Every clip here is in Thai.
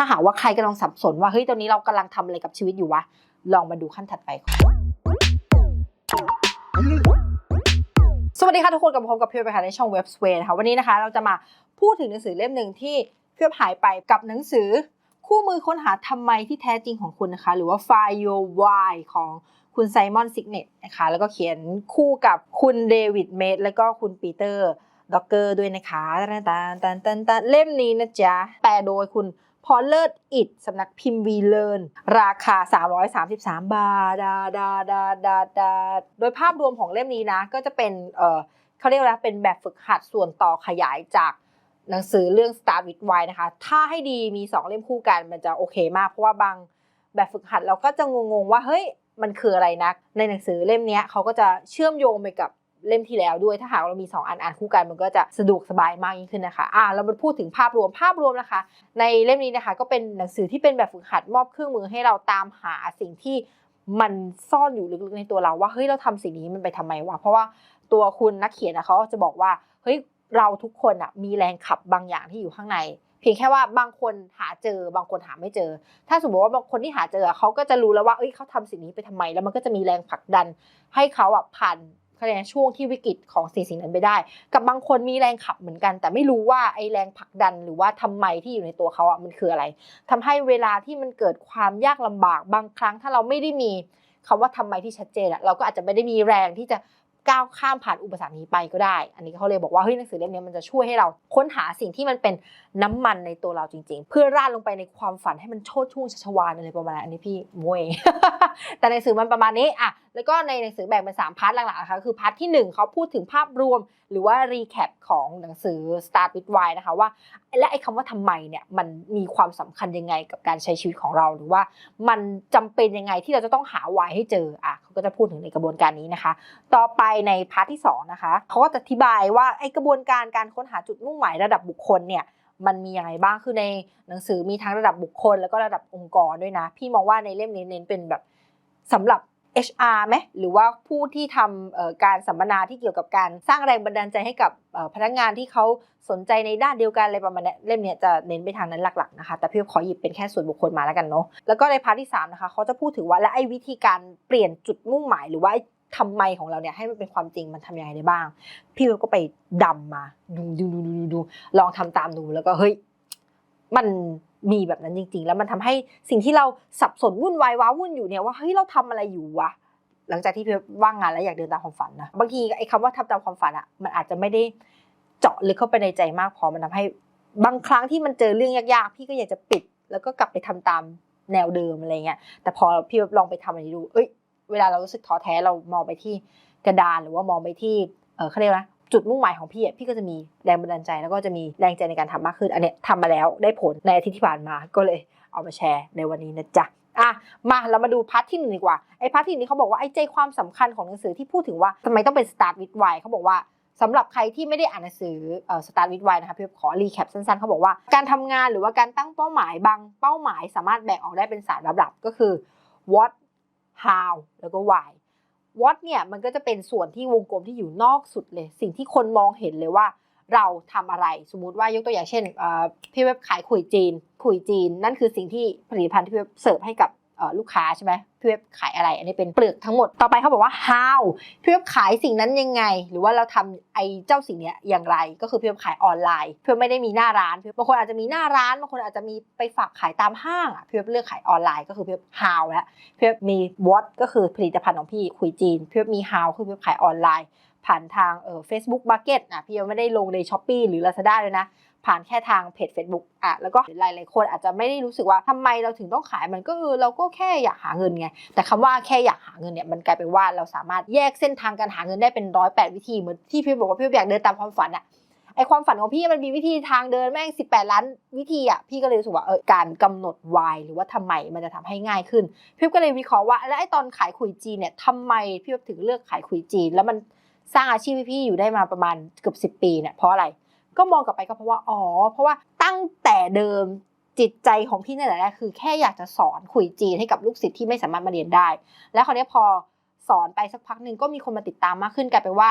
ถ้าหากว่าใครกำลังสับสนว่าเฮ้ยตอนนี้เรากำลังทำอะไรกับชีวิตอยู่วะ ลองมาดูขั้นถัดไปค่ะสวัสดีค่ะทุกคนกลับมาพบกับเพียวไปค่ะในช่องเว็บสเวนนะคะวันนี้นะคะ เราจะมาพูดถึงหนังสือเล่มหนึ่งที่เพียวหายไปกับหนังสือ คู่มือค้นหาทำไมที่แท้จริงของคุณนะคะ หรือว่า Find Your Why ของคุณไซมอนซิกเนตนะคะ แล้วก็เขียนคู่กับคุณเดวิดเมดแล้วก็คุณปีเตอร์ด็อกเกอร์ด้วยนะคะตันตันตันตันตันเล่มนี้นะจ๊ะแปลโดยคุณ พอลเลิศอิดสำนักพิมพ์วีเลนราคา 333 บาทดาดาดาดาดาโดยภาพรวมของเล่มนี้นะ ก็จะเป็นเออเขาเรียกว่าเป็นแบบฝึกหัดส่วนต่อขยายจากหนังสือเรื่อง Start with Why นะคะ ถ้าให้ดีมี 2 เล่มคู่กันมันจะโอเคมาก เพราะว่าบางแบบฝึกหัดเราก็จะงงๆว่าเฮ้ยมันคืออะไรนะ ในหนังสือเล่มนี้เขาก็จะเชื่อมโยงไปกับ เล่มที่แล้วด้วยถ้าหากเรามี 2 อันอ่านคู่กันมันก็จะสะดวกสบายมากยิ่งขึ้นนะคะอ่าเรามาพูดถึงภาพรวมภาพรวมนะคะ ในเล่มนี้นะคะ ก็เป็นหนังสือที่เป็นแบบฝึกหัดมอบเครื่องมือให้เราตามหาสิ่งที่มันซ่อนอยู่ลึกๆในตัวเราว่าเฮ้ยเราทำสิ่งนี้มันไปทำไมวะเพราะว่าตัวคุณนักเขียนนะเขาจะบอกว่าเฮ้ยเราทุกคนอะมีแรงขับบางอย่างที่อยู่ข้างใน เพียงแค่ว่าบางคนหาเจอบางคนหาไม่เจอ ถ้าสมมติว่าบางคนที่หาเจอเขาก็จะรู้แล้วว่าเอ้ยเขาทำสิ่งนี้ไปทำไม แล้วมันก็จะมีแรงผลักดัน ให้เขาอะผ่าน คะแนนช่วงที่วิกฤตของสิ่งสิ่งนั้นไปได้ กับบางคนมีแรงขับเหมือนกัน แต่ไม่รู้ว่าไอ้แรงผลักดันหรือว่าทำไมที่อยู่ในตัวเขาอะมันคืออะไรทำให้เวลาที่มันเกิดความยากลำบากบางครั้ง ถ้าเราไม่ได้มีคำว่าทำไมที่ชัดเจนอะเราก็อาจจะไม่ได้มีแรงที่จะ ก้าวข้ามผ่านอุปสรรคนี้ไปก็ได้ อันนี้เขาเลยบอกว่าเฮ้ยหนังสือเล่มนี้มันจะช่วยให้เราค้นหาสิ่งที่มันเป็นน้ำมันในตัวเราจริง ๆ เพื่อราดลงไปในความฝันให้มันโชดช่วงชัชวานอะไรประมาณนั้นอันนี้พี่มเองแต่ในสือมันประมาณนี้อะแล้วก็ในหนังสือแบ่งเป็น3พาร์ทหลักๆนะคะคือพาร์ทที่ 1เขาพูดถึงภาพรวม หรือว่ารีแคปของหนังสือ Start with Why นะคะว่า และไอ้คำว่าทำไมเนี่ยมันมีความสำคัญยังไงกับการใช้ชีวิตของเรา หรือว่ามันจำเป็นยังไงที่เราจะต้องหา why ให้เจออะเขาก็จะพูดถึงในกระบวนการนี้นะคะ ต่อไปในพาร์ทที่2นะคะเขาก็จะอธิบายว่าไอกระบวนการการค้นหาจุดมุ่งหมายระดับบุคคลเนี่ยมันมียังไงบ้างคือในหนังสือมีทั้งระดับบุคคล แล้วก็ระดับองค์กรด้วยนะ พี่มองว่าในเล่มนี้เน้นเป็นแบบสำหรับ HR ไหมหรือว่าผู้ที่ทำการสัมมนาที่เกี่ยวกับการสร้างแรงบันดาลใจให้กับพนักงานที่เขาสนใจในด้านเดียวกันอะไรประมาณนี้เล่มเนี้ยจะเน้นไปทางนั้นหลักๆนะคะ แต่พี่ขอหยิบเป็นแค่ส่วนบุคคลมาแล้วกันเนาะแล้วก็ในพาร์ทที่3นะคะเขาจะพูดถึงว่าและไอ้วิธีการเปลี่ยนจุดมุ่งหมาย หรือว่า ทำไมของเราเนี่ยให้มันเป็นความจริงมันทำยังไงได้บ้าง พี่ก็ไปดำมาดูดูดูดูดูลองทำตามดูแล้วก็เฮ้ยมันมีแบบนั้นจริง ๆ แล้วมันทำให้สิ่งที่เราสับสนวุ่นวายว้าวุ่นอยู่เนี่ยว่าเฮ้ยเราทำอะไรอยู่วะหลังจากที่พี่ว่างงานแล้วอยากเดินตามความฝันนะบางทีไอ้คำว่าทำตามความฝันอะมันอาจจะไม่ได้เจาะลึกเข้าไปในใจมากพอมันทำให้บางครั้งที่มันเจอเรื่องยากๆ พี่ก็อยากจะปิด แล้วก็กลับไปทำตามแนวเดิมอะไรเงี้ยแต่พอพี่ลองไปทำอันนี้ดู เอ้ย เวลาเรารู้สึกท้อแท้เรามองไปที่กระดานหรือว่ามองไปที่เออเขาเรียกนะจุดมุ่งหมายของพี่อะพี่ก็จะมีแรงบันดาลใจแล้วก็จะมีแรงใจในการทำมากขึ้น อันเนี้ยทำมาแล้วได้ผลในอาทิตย์ที่ผ่านมาก็เลยเอามาแชร์ในวันนี้นะจ๊ะอะมาเรามาดูพาร์ทที่หนึ่งดีกว่าไอ้พาร์ทที่นี้เขาบอกว่าไอ้ใจความสำคัญของหนังสือที่พูดถึงว่าทำไมต้องเป็น start with why เขาบอกว่าสำหรับใครที่ไม่ได้อ่านหนังสือเอ่อ start with why นะคะพี่ขอรีแคปสั้นๆเขาบอกว่าการทำงานหรือว่าการตั้งเป้าหมายบางเป้าหมาย สามารถแบ่งออกได้เป็นสามระดับก็คือ what how แล้วก็ why what เนี่ยมันก็จะเป็นส่วนที่วงกลมที่อยู่นอกสุดเลย สิ่งที่คนมองเห็นเลยว่า เราทำอะไรสมมุติว่ายกตัวอย่างเช่นพี่เว็บขายขุยจีนขุยจีน นั่นคือสิ่งที่ผลิตภัณฑ์ที่เว็บเสิร์ฟให้กับ ลูกค้าใช่ไหมพี่เว็บขายอะไร อันนี้เป็นเปลือกทั้งหมดต่อไปเขาบอกว่า how พี่เว็บขายสิ่งนั้นยังไง หรือว่าเราทำไอ้เจ้าสิ่งเนี้ยอย่างไร ก็คือพี่เว็บขายออนไลน์ เพี่เว็บไม่ได้มีหน้าร้านพี่เว็บางคนอาจจะมีหน้าร้านบางคนอาจจะมีไปฝากขายตามห้างอะพี่เว็บเลือกขายออนไลน์ก็คือพี่เว็บ how แล้วพี่เว็บมี what ก็คือผลิตภัณฑ์ของพี่ขุยจีนพี่เว็บมี how คือพี่เว็บขายออนไลน์ ผ่านทางเอ่อ Facebook Market อะพี่ยังไม่ได้ลงใน s h อ p e e หรือ Lazada เลยนะ ผ่านแค่ทางเพจ Facebook อะแล้วก็หลายๆคนอาจจะไม่ได้รู้สึกว่าทำไมเราถึงต้องขายมันก็คือเราก็แค่อยากหาเงินไงแต่คำว่าแค่อยากหาเงินเนี่ยมันกลายเป็นว่าเราสามารถแยกเส้นทางการหาเงินได้เป็นร้อยแปดวิธีเหมือนที่พี่บอกว่าพี่อยากเดินตามความฝันอะไอความฝันของพี่มันมีวิธีทางเดินแม่ง 18 ล้านวิธีอะพี่ก็เลยรู้สึกว่าเออการกำหนด why หรือว่าทำไมมันจะทำให้ง่ายขึ้น พี่ก็เลยวิเคราะห์ว่าแล้วไอตอนขายขุยจีนเนี่ยทำไมพี่ถึงเลือกขายขุยจีน แล้วมันสร้างอาชีพพี่อยู่ได้มาประมาณเกือบสิบปีเนี่ยเพราะอะไร ก็มองกลับไปก็เพราะว่าอ๋อเพราะว่าตั้งแต่เดิมจิตใจของพี่เนี่แหละคือแค่อยากจะสอนขุยจีนให้กับลูกศิษย์ที่ไม่สามารถมาเรียนได้ แล้วคราวนี้พอสอนไปสักพักหนึ่งก็มีคนมาติดตามมากขึ้นกลายเป็นว่า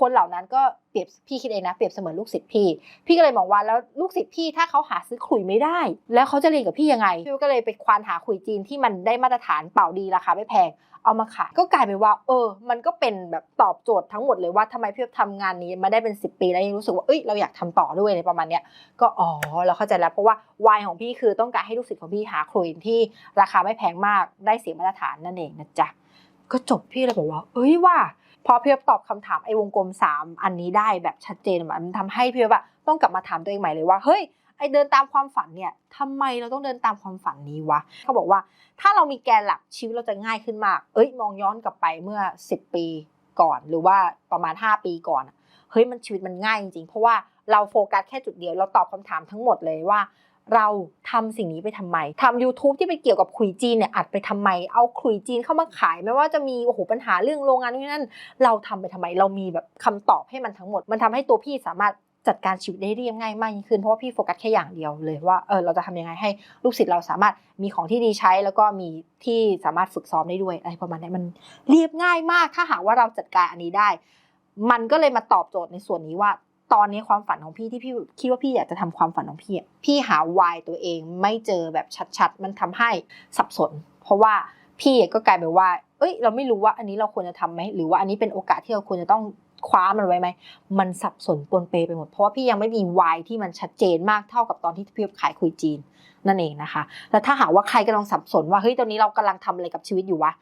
คนเหล่านั้นก็เปรียบพี่คิดเองนะเปรียบเสมือนลูกศิษย์พี่ พี่ก็เลยมองว่าแล้วลูกศิษย์พี่ถ้าเขาหาซื้อขุยไม่ได้ แล้วเขาจะเรียนกับพี่ยังไงพี่ก็เลยไปควานหาขุยจีนที่มันได้มาตรฐานเป่าดีราคาไม่แพง เอามาขายก็กลายเป็นว่า เออ มันก็เป็นแบบตอบโจทย์ทั้งหมดเลยว่าทำไมพี่ทำงานนี้มาได้เป็น 10 ปีแล้วยังรู้สึกว่าเอ้ยเราอยากทำต่อด้วยในประมาณเนี้ยก็อ๋อเราเข้าใจแล้วเพราะว่าวายของพี่คือต้องการให้ลูกศิษย์ของพี่หาขลุ่ยที่ราคาไม่แพงมากได้เสียมาตรฐานนั่นเองนะจ๊ะก็จบพี่เลยบอกว่า เอ้ยว่าพอพี่ตอบคำถามไอ้วงกลม 3 อันนี้ได้แบบชัดเจนมันทำให้พี่แบบต้องกลับมาถามตัวเองใหม่เลยว่าเฮ้ย ไอเดินตามความฝันเนี่ยทำไมเราต้องเดินตามความฝันนี้วะเขาบอกว่าถ้าเรามีแกนหลักชีวิตเราจะง่ายขึ้นมาก เอ้ยมองย้อนกลับไปเมื่อ 10 ปีก่อน หรือว่าประมาณ 5 ปีก่อนเฮ้ยมันชีวิตมันง่ายจริงๆ เพราะว่าเราโฟกัสแค่จุดเดียวเราตอบคำถามทั้งหมดเลยว่า เราทำสิ่งนี้ไปทำไมทำ YouTube ที่ไปเกี่ยวกับขุยจีนเนี่ยอัดไปทำไม เอาขุยจีนเข้ามาขายไม่ว่าจะมีโอ้โหปัญหาเรื่องโรงงานนี่นั่นเราทำไปทำไม เรามีแบบคำตอบให้มันทั้งหมด มันทำให้ตัวพี่สามารถ จัดการชีวิตได้เรียบง่ายมากยิ่งขึ้นเพราะว่าพี่โฟกัสแค่อย่างเดียวเลยว่าเออเราจะทำยังไงให้ลูกศิษย์เราสามารถมีของที่ดีใช้ แล้วก็มีที่สามารถฝึกซ้อมได้ด้วยอะไรประมาณนี้มันเรียบง่ายมากถ้าหากว่าเราจัดการอันนี้ได้ มันก็เลยมาตอบโจทย์ในส่วนนี้ว่า ตอนนี้ความฝันของพี่ที่พี่คิดว่าพี่อยากจะทำความฝันของพี่พี่หาวายตัวเองไม่เจอแบบชัดๆ มันทำให้สับสน เพราะว่าพี่ก็กลายเป็นว่า เอ้ย เราไม่รู้ว่าอันนี้เราควรจะทำไหมหรือว่าอันนี้เป็นโอกาสที่เราควรจะต้อง คว้ามันไว้ไหม มันสับสนปนเปไปหมด เพราะว่าพี่ยังไม่มีวายที่มันชัดเจนมากเท่ากับตอนที่พี่ขายคุยจีนนั่นเองนะคะ แล้วถ้าหากว่าใครกำลังสับสนว่าเฮ้ยตอนนี้เรากำลังทำอะไรกับชีวิตอยู่วะ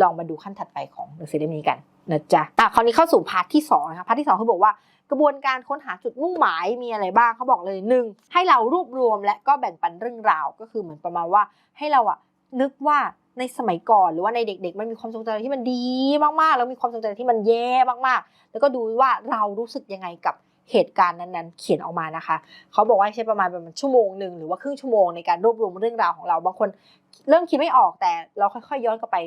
ลองมาดูขั้นถัดไปของหนังสือเล่มนี้กันนะจ๊ะอะคราวนี้เข้าสู่พาร์ทที่สองนะคะ พาร์ทที่สองเขาบอกว่ากระบวนการค้นหาจุดมุ่งหมายมีอะไรบ้างเขาบอกเลยหนึ่งให้เรารวบรวมและก็แบ่งปันเรื่องราวก็คือเหมือนประมาณว่าให้เราอะนึกว่า ในสมัยก่อนหรือว่าในเด็ก ๆ มันมีความทรงจำที่มันดีมากๆ แล้วมีความทรงจำที่มันแย่มากๆ แล้วก็ดูว่าเรารู้สึกยังไงกับเหตุการณ์นั้นๆ เขียนออกมานะคะ เขาบอกว่าใช้ประมาณประมาณชั่วโมงหนึ่งหรือว่าครึ่งชั่วโมงในการรวบรวมเรื่องราวของเรา บางคนเริ่มคิดไม่ออกแต่เราค่อยๆ ย้อนกลับไป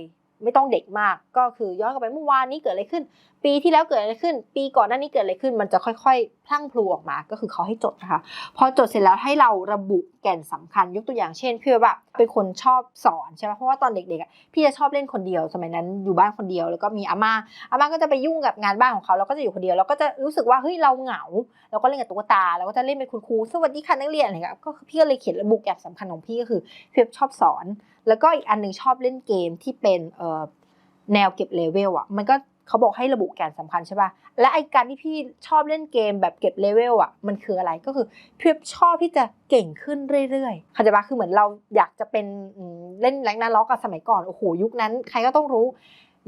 ไม่ต้องเด็กมาก ก็คือย้อนกลับไปเมื่อวานนี้เกิดอะไรขึ้นปีที่แล้วเกิดอะไรขึ้น ปีก่อนหน้านี้เกิดอะไรขึ้น มันจะค่อยๆ พลั่งพลูออกมา ก็คือเขาให้จดนะคะ พอจดเสร็จแล้วให้เราระบุแก่นสำคัญ ยกตัวอย่างเช่นพี่แบบเป็นคนชอบสอนใช่ไหมเพราะว่าตอนเด็กๆ พี่จะชอบเล่นคนเดียว สมัยนั้นอยู่บ้านคนเดียว แล้วก็มีอาม่า อาม่าก็จะไปยุ่งกับงานบ้านของเขาเราก็จะอยู่คนเดียวเราก็จะรู้สึกว่าเฮ้ยเราเหงาเราก็เล่นกับตุ๊กตาเราก็จะเล่นเป็นคุณครู สวัสดีค่ะนักเรียนอะไรเงี้ย ก็คือพี่ก็เลยเขียนระบุแก่นสำคัญของพี่ก็คือพี่ชอบสอน แล้วก็อีกอันหนึงชอบเล่นเกมที่เป็นเอ่อแนวเก็บเลเวลอะมันก็ เขาบอกให้ระบุแกนสำคัญใช่ป่ะ และไอการที่พี่ชอบเล่นเกมแบบเก็บเลเวลอะ มันคืออะไรก็คือพี่ชอบที่จะเก่งขึ้นเรื่อยๆเข้าใจปะคือเหมือนเราอยากจะเป็นเล่นแรงนาล็อกกับสมัยก่อนโอ้โหยุคนั้น ใครก็ต้องรู้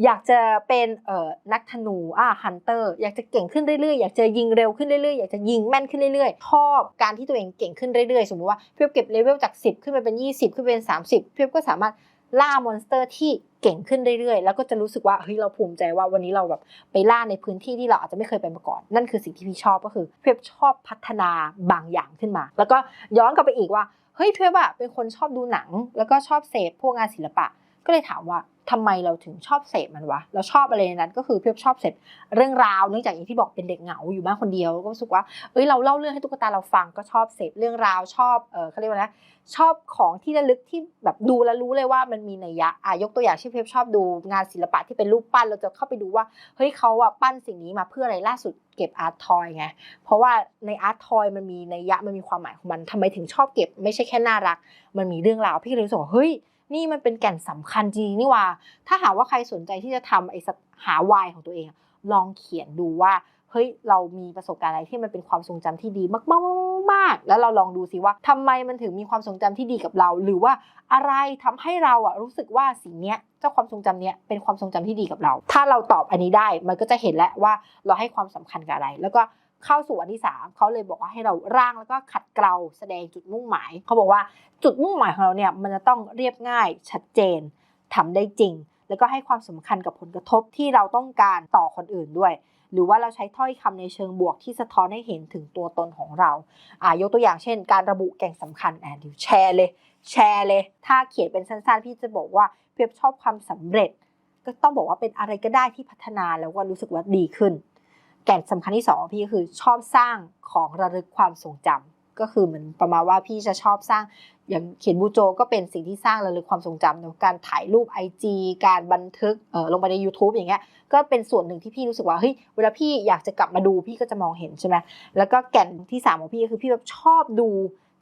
อยากจะเป็นเอ่อนักธนูอ่าฮันเตอร์อยากจะเก่งขึ้นเรื่อยๆอยากจะยิงเร็วขึ้นเรื่อยๆอยากจะยิงแม่นขึ้นเรื่อยๆชอบการที่ตัวเองเก่งขึ้นเรื่อยๆ สมมติว่าเพี่เก็บเลเวลจาก 10 ขึ้นไปเป็น 20 ขึ้นเป็น 30พี่ก็สามารถ ล่ามอนสเตอร์ที่เก่งขึ้นเรื่อยๆ แล้วก็จะรู้สึกว่าเฮ้ยเราภูมิใจว่าวันนี้เราแบบไปล่าในพื้นที่ที่เราอาจจะไม่เคยไปมาก่อน นั่นคือสิ่งที่พี่ชอบก็คือเพี่ชอบพัฒนาบางอย่างขึ้นมา แล้วก็ย้อนกลับไปอีกว่าเฮ้ยเพี่อะเป็นคนชอบดูหนัง แล้วก็ชอบเสพพวกงานศิลปะ ก็เลยถามว่า ทำไมเราถึงชอบเสพมันวะ เราชอบอะไรในนั้นก็คือเพี่ชอบเสพเรื่องราวเนื่องจากอย่างที่บอกเป็นเด็กเหงาอยู่บ้านคนเดียวก็รู้สึกว่าเอ้ยเราเล่าเรื่องให้ตุ๊กตาเราฟังก็ชอบเสพเรื่องราวชอบเออเขาเรียกว่านะชอบของที่ระลึกที่แบบดูแล้วรู้เลยว่ามันมีนัยยะอะยกตัวอย่างเช่นเพชรชอบดูงานศิลปะที่เป็นรูปปั้นเราจะเข้าไปดูว่าเฮ้ยเขาอะปั้นสิ่งนี้มาเพื่ออะไรล่าสุดเก็บอาร์ตทอยไงเพราะว่าในอาร์ตทอยมันมีนัยยะมันมีความหมายของมันทำไมถึงชอบเก็บ ไม่ใช่แค่น่ารัก มันมีเรื่องราวพี่เลยรู้สึกว่าเฮ้ย นี่มันเป็นแก่นสำคัญจริงนี่ว่า ถ้าหากว่าใครสนใจที่จะทำไอ้สหาวายของตัวเอง ลองเขียนดูว่าเฮ้ยเรามีประสบการณ์อะไรที่มันเป็นความทรงจำที่ดีมากๆ แล้วเราลองดูสิว่าทำไมมันถึงมีความทรงจำที่ดีกับเรา หรือว่าอะไรทำให้เราอะรู้สึกว่าสิ่งเนี้ยเจ้าความทรงจำเนี้ยเป็นความทรงจำที่ดีกับเรา ถ้าเราตอบอันนี้ได้มันก็จะเห็นแล้วว่าเราให้ความสำคัญกับอะไร แล้วก็ เข้าสู่อันที่สามเขาเลยบอกว่าให้เราร่างแล้วก็ขัดเกลาแสดงจุดมุ่งหมาย เขาบอกว่าจุดมุ่งหมายของเราเนี่ยมันจะต้องเรียบง่ายชัดเจนทำได้จริง แล้วก็ให้ความสำคัญกับผลกระทบที่เราต้องการต่อคนอื่นด้วย หรือว่าเราใช้ถ้อยคำในเชิงบวกที่สะท้อนให้เห็นถึงตัวตนของเราอ่ายกตัวอย่างเช่น การระบุแก่งสำคัญอะเดี๋ยวแชร์เลย แชร์เลย ถ้าเขียนเป็นสั้นๆพี่จะบอกว่าเพียบชอบความสำเร็จ ก็ต้องบอกว่าเป็นอะไรก็ได้ที่พัฒนาแล้วก็รู้สึกว่าดีขึ้น แก่นสำคัญที่สองพี่ก็คือชอบสร้างของระลึกความทรงจก็คือเหมือนประมาณว่าพี่จะชอบสร้างอย่างเขียนบูโจก็เป็นสิ่งที่สร้างระลึกความทรงจำเนะการถ่ายรูป IG การบันทึกเออลงไปใน YouTube อย่างเงี้ยก็เป็นส่วนหนึ่งที่พี่รู้สึกว่าเฮ้ยเวลาพี่อยากจะกลับมาดูพี่ก็จะมองเห็นใช่ไหมแล้วก็แก่นที่สามของพี่ก็คือพี่แบบชอบดู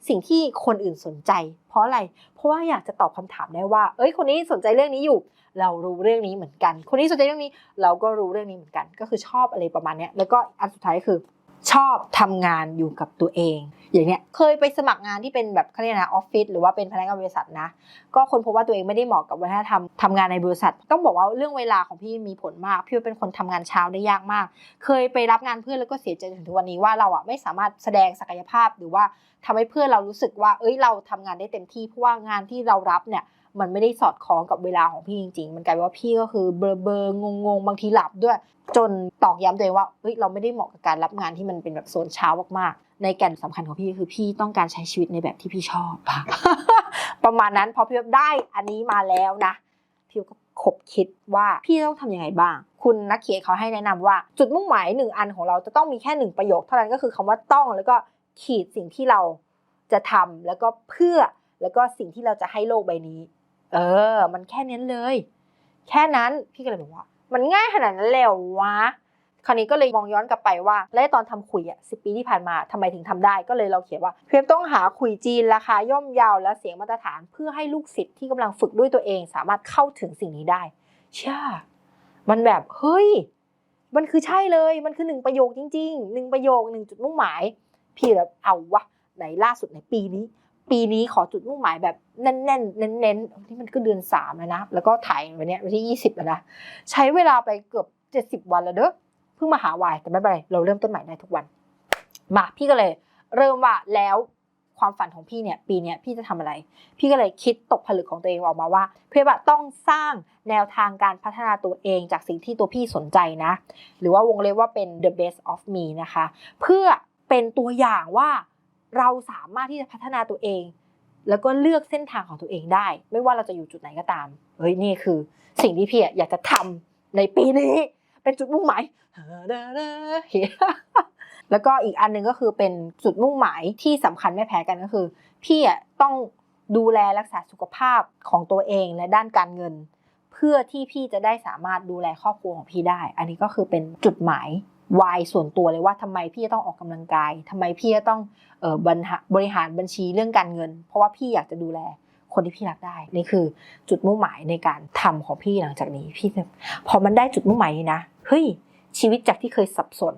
สิ่งที่คนอื่นสนใจ เพราะอะไรเพราะว่าอยากจะตอบคำถามได้ว่า เอ้ยคนนี้สนใจเรื่องนี้อยู่ เรารู้เรื่องนี้เหมือนกัน คนนี้สนใจเรื่องนี้เราก็รู้เรื่องนี้เหมือนกัน ก็คือชอบอะไรประมาณนี้แล้วก็อันสุดท้ายคือชอบทำงานอยู่กับตัวเอง อย่างเนี้ยเคยไปสมัครงานที่เป็นแบบเขาเรียกนะออฟฟิศหรือว่าเป็นพนักงานบริษัทนะ ก็คนพบว่าตัวเองไม่ได้เหมาะกับวัฒนธรรมทำงานในบริษัท ต้องบอกว่าเรื่องเวลาของพี่มีผลมาก พี่เป็นคนทำงานเช้าได้ยากมาก เคยไปรับงานเพื่อนแล้วก็เสียใจถึงทุกวันนี้ว่าเราอะไม่สามารถแสดงศักยภาพหรือว่าทำให้เพื่อนเรารู้สึกว่า เอ้ยเราทำงานได้เต็มที่เพราะว่างานที่เรารับเนี่ย มันไม่ได้สอดคล้องกับเวลาของพี่จริงๆ มันกลายเป็นว่าพี่ก็คือเบลอเบลงงงบางทีหลับด้วย จนตอกย้ำตัวเองว่าเฮ้ยเราไม่ได้เหมาะกับการรับงานที่มันเป็นแบบโซนเช้ามากๆ ในแก่นสำคัญของพี่คือพี่ต้องการใช้ชีวิตในแบบที่พี่ชอบ ประมาณนั้นพอพี่ได้อันนี้มาแล้วนะพี่ก็ขบคิดว่าพี่ต้องทำยังไงบ้าง คุณนักเขียนเขาให้แนะนำว่า จุดมุ่งหมายหนึ่งอันของเราจะต้องมีแค่หนึ่งประโยค เท่านั้นก็คือคำว่าต้องแล้วก็ขีดสิ่งที่เราจะทำแล้วก็เพื่อแล้วก็สิ่งที่เราจะให้โลกใบนี้ เออ มันแค่นั้เลย แค่นั้นพี่ก็เลยบอกว่า มันง่ายขนาดนั้นแล้ววะคราวนี้ก็เลยมองย้อนกลับไปว่า แล้วตอนทำขุยอะสิปีที่ผ่านมาทำไมถึงทำได้ก็เลยเราเขียนว่าเพียงต้องหาขุยจีนราคาย่อมเยาวและเสียงมาตรฐาน เพื่อให้ลูกศิษย์ที่กำลังฝึกด้วยตัวเอง สามารถเข้าถึงสิ่งนี้ได้ เช่ามันแบบเฮ้ย มันคือใช่เลย มันคือหนึ่งประโยคจริงๆหนึ่งประโยคหนึ่งจุดมุ่งหมาย พี่แบบเอาวะไหนล่าสุดในปีนี้ ปีนี้ขอจุดมุ่งหมายแบบแน่นๆเน้นๆที่มันก็เดือนสามแล้วนะ แล้วก็ถ่ายวันเนี้ยวันที่ยี่สิบแล้วนะ ใช้เวลาไปเกือบเจ็ดสิบวันแล้วเด้อเพิ่งมาหาวายแต่ไม่เป็นไรเราเริ่มต้นใหม่ได้ทุกวันมาพี่ก็เลย เริ่มว่าแล้วความฝันของพี่เนี่ยปีนี้พี่จะทำอะไร พี่ก็เลยคิดตกผลึกของตัวเองออกมาว่า เพื่อว่าต้องสร้างแนวทางการพัฒนาตัวเองจากสิ่งที่ตัวพี่สนใจนะ หรือว่าวงเล็บว่าเป็น the best of me นะคะ เพื่อเป็นตัวอย่างว่า เราสามารถที่จะพัฒนาตัวเอง แล้วก็เลือกเส้นทางของตัวเองได้ ไม่ว่าเราจะอยู่จุดไหนก็ตามเฮ้ยนี่คือ สิ่งที่พี่อยากจะทำในปีนี้ เป็นจุดมุ่งหมายแล้วก็อีกอันหนึ่งก็คือเป็นจุดมุ่งหมายที่สำคัญไม่แพ้กันก็คือ พี่ต้องดูแลรักษาสุขภาพของตัวเองและด้านการเงิน เพื่อที่พี่จะได้สามารถดูแลครอบครัวของพี่ได้ อันนี้ก็คือเป็นจุดหมาย วายส่วนตัวเลยว่าทำไมพี่จะต้องออกกำลังกายทำไมพี่จะต้องออบบริหารบัญชีเรื่องการเงิน เพราะว่าพี่อยากจะดูแลคนที่พี่รักได้ นี่คือจุดมุ่งหมายในการทำของพี่หลังจากนี้พี่พอมันได้จุดมุ่งหมายนี้นะเฮ้ยชีวิตจากที่เคยสับสน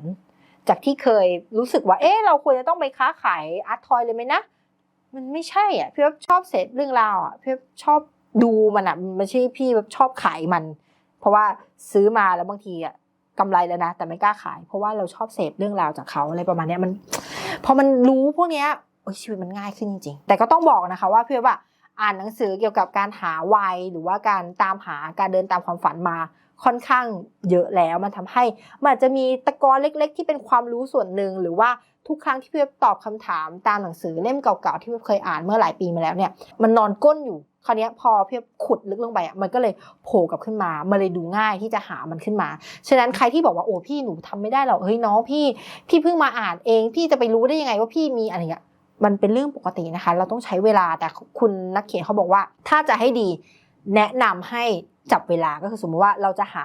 จากที่เคยรู้สึกว่า เอ๊ะเราควรจะต้องไปค้าขายอาร์ตทอยเลยไหมนะมันไม่ใช่อะพี่ว่าชอบเสพเรื่องราวอะพี่ว่าชอบดูมันอะมันไม่ใช่พี่แบบชอบขายมัน เพราะว่าซื้อมาแล้วบางทีอะ กำไรแล้วนะ แต่ไม่กล้าขาย เพราะว่าเราชอบเสพเรื่องราวจากเขาอะไรประมาณนี้มันพอมันรู้พวกเนี้ยโอ้ยชีวิตมันง่ายขึ้นจริงๆ แต่ก็ต้องบอกนะคะว่าพี่ว่าอ่านหนังสือเกี่ยวกับการหาวัยหรือว่าการตามหาการเดินตามความฝันมาค่อนข้างเยอะแล้วมันทำให้มันอาจจะมีตะกอนเล็ก ๆ ที่เป็นความรู้ส่วนหนึ่งหรือว่าทุกครั้งที่พี่ตอบคำถามตามหนังสือเล่มเก่าๆที่พี่เคยอ่านเมื่อหลายปีมาแล้วเนี่ยมันนอนก้นอยู่ คราวเนี้ยพอพี่ขุดลึกลงไปอะมันก็เลยโผล่กลับขึ้นมามันเลยดูง่ายที่จะหามันขึ้นมา ฉะนั้นใครที่บอกว่าโอ้พี่หนูทำไม่ได้หรอกเฮ้ยน้องพี่ พี่เพิ่งมาอ่านเอง พี่จะไปรู้ได้ยังไงว่าพี่มีอะไรเงี้ยมันเป็นเรื่องปกตินะคะ เราต้องใช้เวลาแต่คุณนักเขียนเขาบอกว่า ถ้าจะให้ดี แนะนำให้จับเวลาก็คือสมมติว่าเราจะหา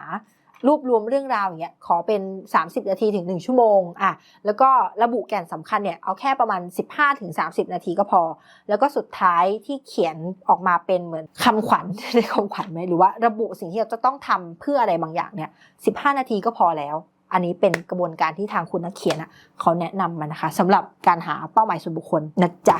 รวบรวมเรื่องราวอย่างเงี้ยขอเป็น 30 นาทีถึง 1 ชั่วโมงอะแล้วก็ระบุแก่นสำคัญเนี่ยเอาแค่ประมาณ 15ถึง30 นาทีก็พอ แล้วก็สุดท้ายที่เขียนออกมาเป็นเหมือนคำขวัญในคำขวัญไหมหรือว่าระบุสิ่งที่เราจะต้องทำเพื่ออะไรบางอย่างเนี่ย15 นาทีก็พอแล้ว อันนี้เป็นกระบวนการที่ทางคุณนักเขียนอะเขาแนะนำมานะคะสำหรับการหาเป้าหมายส่วนบุคคลนะจ๊ะ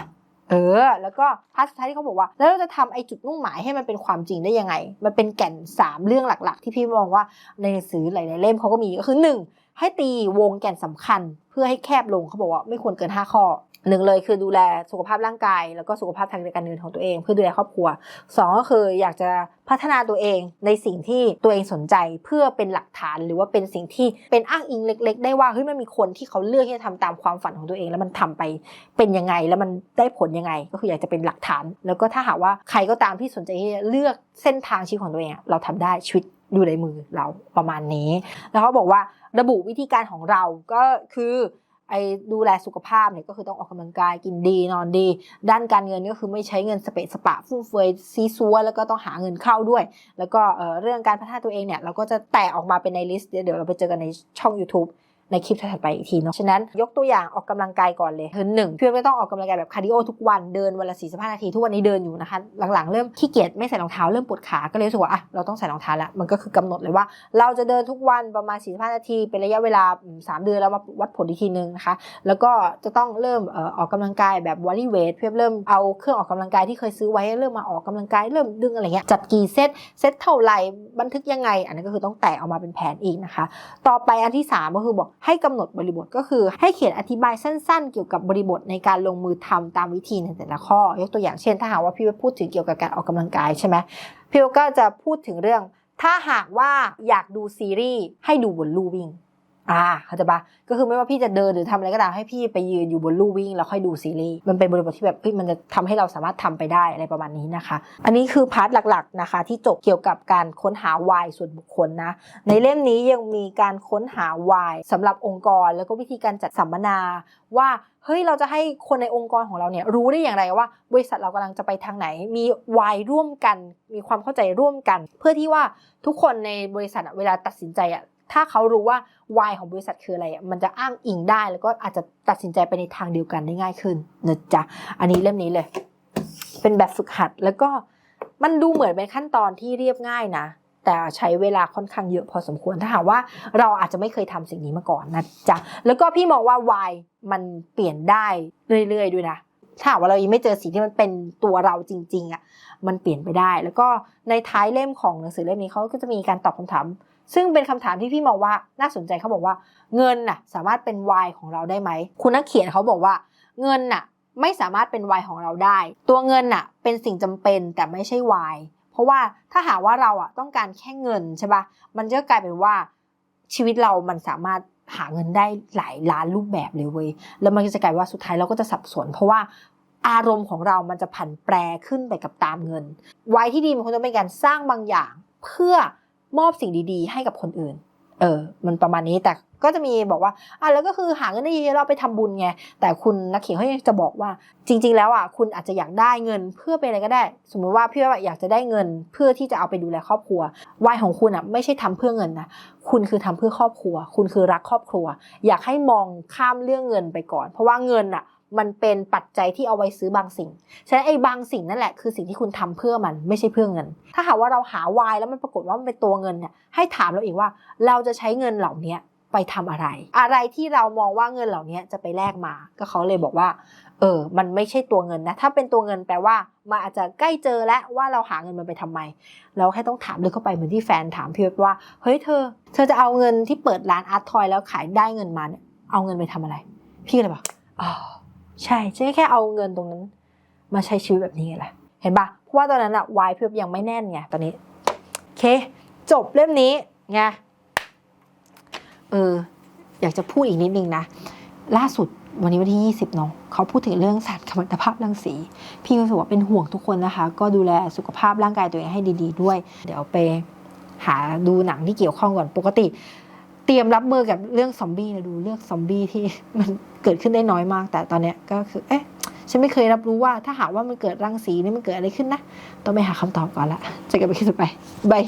เออ แล้วก็พาร์ทสุดท้ายที่เขาบอกว่า แล้วเราจะทำไอ้จุดมุ่งหมายให้มันเป็นความจริงได้ยังไง มันเป็นแก่น 3 เรื่องหลัก ๆ ที่พี่มองว่าในหนังสือหลายๆเล่มเขาก็มีก็คือ 1. ให้ตีวงแก่นสำคัญ พื่อให้แคบลงเขาบอกว่าไม่ควรเกิน 5 ข้อหนึ่งเลยคือดูแลสุขภาพร่างกาย แล้วก็สุขภาพทางการเงินของตัวเอง เพื่อดูแลครอบครัวสองก็คืออยากจะพัฒนาตัวเองในสิ่งที่ตัวเองสนใจเพื่อเป็นหลักฐานหรือว่าเป็นสิ่งที่เป็นอ้างอิงเล็ก ๆ ได้ว่าเฮ้ยมันมีคนที่เขาเลือกที่จะทำตามความฝันของตัวเอง แล้วมันทำไปเป็นยังไงแล้วมันได้ผลยังไง ก็คืออยากจะเป็นหลักฐาน แล้วก็ถ้าหากว่าใครก็ตามที่สนใจที่จะเลือกเส้นทางชีวิตของตัวเองเราทำได้ชีวิต อยู่ในมือเราประมาณนี้ แล้วเขาบอกว่าระบุวิธีการของเราก็คือไอ้ดูแลสุขภาพเนี่ยก็คือต้องออกกำลังกายกินดีนอนดี ด้านการเงินก็คือไม่ใช้เงินสเปะสปะฟุ่มเฟือยซีซัวแล้วก็ต้องหาเงินเข้าด้วย แล้วก็เเรื่องการพัฒนาตัวเองเนี่ยเราก็จะแตกออกมาเป็นในลิสต์เดี๋ยวเดี๋ยวเราไปเจอกันในช่อง YouTube ในคลิปถัดไปอีกทีเนาะ ฉะนั้นยกตัวอย่างออกกำลังกายก่อนเลยคือหนึ่งเพี่ไม่ต้องออกกำลังกายแบบคาร์ดิโอทุกวันเดินวันละ45นาทีทุกวันนี้เดินอยู่นะคะ หลังๆเริ่มขี้เกียจไม่ใส่รองเท้าเริ่มปวดขาก็เลยรู้สึกว่าอะเราต้องใส่รองเท้าล้วมันก็คือกำหนดเลยว่า เราจะเดินทุกวันประมาณ45นาทีเป็นระยะเวลาสามเดือนแล้วมาวัดผลอีกทีนึงนะคะ แล้วก็จะต้องเริ่มออออกกำลังกายแบบวอลลี่เวทเพื่อเริ่มเอาเครื่องออกกำลังกายที่เคยซื้อไว้เริ่มมาออกกำลังกายเริ่มดึงอะไรเงี้ยจัดกี่เซตเซตเท่าไหร่บันทึกยังไง อันนั้นก็คือต้องแตกออกมาเป็นแผนอีกนะคะ ต่อไปอันที่ 3 ก็คือบอกให้กำหนดบริบทก็คือ ให้เขียนอธิบายสั้นๆ เกี่ยวกับบริบทในการลงมือทำตามวิธีในแต่ละข้อ ยกตัวอย่างเช่น ถ้าหากว่าพี่ว่าพูดถึงเกี่ยวกับการออกกำลังกายใช่ไหมพี่ว่าก็จะพูดถึงเรื่อง ถ้าหากว่าอยากดูซีรีส์ให้ดูบนลู่วิ่ง อ่าเข้าใจปะก็คือไม่ว่าพี่จะเดินหรือทำอะไรก็ตามให้พี่ไปยืนอยู่บนลู่วิ่งแล้วค่อยดูซีรีส์มันเป็นบริบทที่แบบมันจะทำให้เราสามารถทำไปได้อะไรประมาณนี้นะคะ อันนี้คือพาร์ทหลักๆนะคะ ที่จบเกี่ยวกับการค้นหาวายส่วนบุคคลนะ ในเล่มนี้ยังมีการค้นหาวายสำหรับองค์กร แล้วก็วิธีการจัดสัมมนาว่าเฮ้ยเราจะให้คนในองค์กรของเราเนี่ยรู้ได้อย่างไรว่า บริษัทเรากำลังจะไปทางไหน มีวายร่วมกัน มีความเข้าใจร่วมกัน เพื่อที่ว่าทุกคนในบริษัทเวลาตัดสินใจอะ ถ้าเขารู้ว่าวายของบริษัทคืออะไร มันจะอ้างอิงได้ แล้วก็อาจจะตัดสินใจไปในทางเดียวกันได้ง่ายขึ้นนะจ๊ะ อันนี้เล่มนี้เลย เป็นแบบฝึกหัด แล้วก็มันดูเหมือนเป็นขั้นตอนที่เรียบง่ายนะ แต่ใช้เวลาค่อนข้างเยอะพอสมควร ถ้าหากว่าเราอาจจะไม่เคยทำสิ่งนี้มาก่อนนะจ๊ะ แล้วก็พี่มองว่าวายมันเปลี่ยนได้เรื่อยๆด้วยนะถ้าหากว่าเรายังไม่เจอสิ่งที่มันเป็นตัวเราจริง ๆอะมันเปลี่ยนไปได้ แล้วก็ในท้ายเล่มของหนังสือเล่มนี้เขาก็จะมีการตอบคำถาม ซึ่งเป็นคำถามที่พี่มองว่าน่าสนใจเขาบอกว่า เงินน่ะสามารถเป็นวายของเราได้ไหม คุณนักเขียนเขาบอกว่า เงินน่ะไม่สามารถเป็นวายของเราได้ ตัวเงินน่ะเป็นสิ่งจำเป็นแต่ไม่ใช่วายเพราะว่าถ้าหาว่าเราอะต้องการแค่เงินใช่ปะมันจะกลายเป็นว่าชีวิตเรามันสามารถหาเงินได้หลายล้านรูปแบบเลยเว้ย แล้วมันก็จะกลายว่าสุดท้ายเราก็จะสับสน เพราะว่าอารมณ์ของเรามันจะผันแปรขึ้นไปกับตามเงินวายที่ดีมันควรจะเป็นการสร้างบางอย่างเพื่อ มอบสิ่งดีๆ ให้กับคนอื่น เออ มันประมาณนี้แต่ก็จะมีบอกว่าอะแล้วก็คือหาเงินได้เยอะๆเราไปทำบุญไงแต่คุณนักเขียนเขาจะบอกว่า จริง ๆ แล้วอะคุณอาจจะอยากได้เงินเพื่อเป็นอะไรก็ได้ สมมุติว่าพี่ว่าอยากจะได้เงินเพื่อที่จะเอาไปดูแลครอบครัววายของคุณอะไม่ใช่ทำเพื่อเงินนะคุณคือทำเพื่อครอบครัว คุณคือรักครอบครัว อยากให้มองข้ามเรื่องเงินไปก่อน เพราะว่าเงินอะ มันเป็นปัจจัยที่เอาไว้ซื้อบางสิ่ง ฉะนั้นไอ้บางสิ่งนั่นแหละคือสิ่งที่คุณทำเพื่อมันไม่ใช่เพื่อเงิน ถ้าหากว่าเราหาวายแล้วมันปรากฏว่ามันเป็นตัวเงินเนี่ยให้ถามเราอีกว่าเราจะใช้เงินเหล่านี้ไปทำอะไร อะไรที่เรามองว่าเงินเหล่านี้จะไปแลกมา ก็เขาเลยบอกว่า เออ มันไม่ใช่ตัวเงินนะ ถ้าเป็นตัวเงินแปลว่ามันอาจจะใกล้เจอแล้วว่าเราหาเงินมันไปทำไม เราแค่ต้องถามลึกเข้าไปเหมือนที่แฟนถามพี่เว็บว่า เฮ้ยเธอ เธอจะเอาเงินที่เปิดร้านอาร์ตทอยแล้วขายได้เงินมาเนี่ย เอาเงินไปทำอะไร พี่เลยบอกอ๋อ ใช่ฉันแค่เอาเงินตรงนั้น มาใช้ชีวิตแบบนี้ไงล่ะเห็นปะเพราะว่าตอนนั้นอะวายเพื่อยังไม่แน่นไงตอนนี้โอเค จบเล่มนี้ไงเอออยากจะพูดอีกนิดนึงนะ ล่าสุดวันนี้วันที่ 20เนาะเขาพูดถึงเรื่องสารกัมมันตภาพรังสี พี่ก็รู้สึกว่าเป็นห่วงทุกคนนะคะ ก็ดูแลสุขภาพร่างกายตัวเองให้ดี ๆ ด้วย เดี๋ยวไปหาดูหนังที่เกี่ยวข้องก่อนปกติ เตรียมรับมือกับเรื่องซอมบี้นะดูเรื่องซอมบี้ที่มันเกิดขึ้นได้น้อยมาก แต่ตอนเนี้ยก็คือ เอ๊ะฉันไม่เคยรับรู้ว่าถ้าหากว่ามันเกิดรังสีนี่มันเกิดอะไรขึ้นนะ ต้องไปหาคำตอบก่อนละเจะกันไปคลิปต่อไปบาย